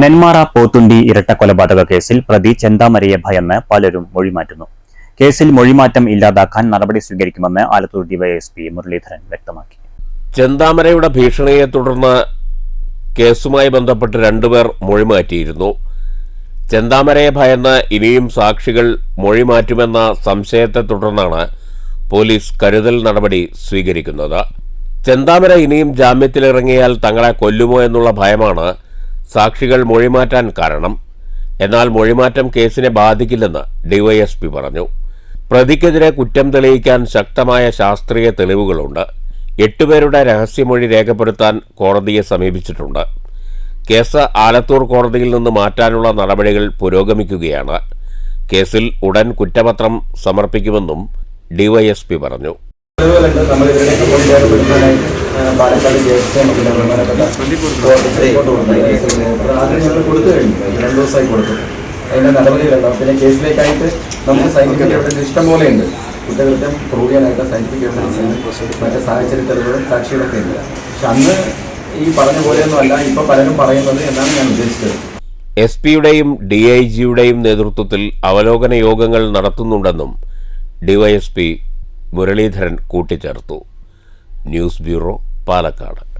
നെന്മാറ പോത്തുണ്ടി ഇരട്ടക്കൊലപാതക കേസിൽ പ്രതി ചെന്താമരയെ ഭയന്ന് പലരും മൊഴിമാറ്റുന്നു. കേസിൽ മൊഴിമാറ്റം ഇല്ലാതാക്കാൻ നടപടി സ്വീകരിക്കുമെന്ന് ആലത്തൂർ ഡിവൈഎസ്പി മുരളീധരൻ വ്യക്തമാക്കി. ചെന്താമരയുടെ ഭീഷണിയെ തുടർന്ന് കേസുമായി ബന്ധപ്പെട്ട് രണ്ടുപേർ മൊഴിമാറ്റിയിരുന്നു. ചെന്താമരയെ ഭയന്ന് ഇനിയും സാക്ഷികൾ മൊഴിമാറ്റുമെന്ന സംശയത്തെ തുടർന്നാണ് പോലീസ് കരുതൽ നടപടി സ്വീകരിക്കുന്നത്. ചെന്താമര ഇനിയും ജാമ്യത്തിലിറങ്ങിയാൽ തങ്ങളെ കൊല്ലുമോ എന്നുള്ള ഭയമാണ് സാക്ഷികൾ മൊഴിമാറ്റാൻ കാരണം. എന്നാൽ മൊഴിമാറ്റം കേസിനെ ബാധിക്കില്ലെന്ന് ഡിവൈഎസ്പി പറഞ്ഞു. പ്രതിക്കെതിരെ കുറ്റം തെളിയിക്കാൻ ശക്തമായ ശാസ്ത്രീയ തെളിവുകളുണ്ട്. എട്ടുപേരുടെ രഹസ്യമൊഴി രേഖപ്പെടുത്താൻ കോടതിയെ സമീപിച്ചിട്ടുണ്ട്. കേസ് ആലത്തൂർ കോടതിയിൽ നിന്ന് മാറ്റാനുള്ള നടപടികൾ പുരോഗമിക്കുകയാണ്. കേസിൽ ഉടൻ കുറ്റപത്രം സമർപ്പിക്കുമെന്നും ഡിവൈഎസ്പി പറഞ്ഞു. എവിഡൻസ് ഉണ്ട് അന്ന് ഈ പറഞ്ഞ പോലെയൊന്നും അല്ല ഇപ്പൊ പലരും പറയുന്നത് എന്നാണ് ഞാൻ ഉദ്ദേശിച്ചത് എസ് പിയുടെയും ഡി ഐ ജിയുടെയും നേതൃത്വത്തിൽ അവലോകന യോഗങ്ങൾ നടത്തുന്നുണ്ടെന്നും ഡിവൈഎസ്പി മുരളീധരൻ കൂട്ടിച്ചേർത്തു. News bureau Palakkad.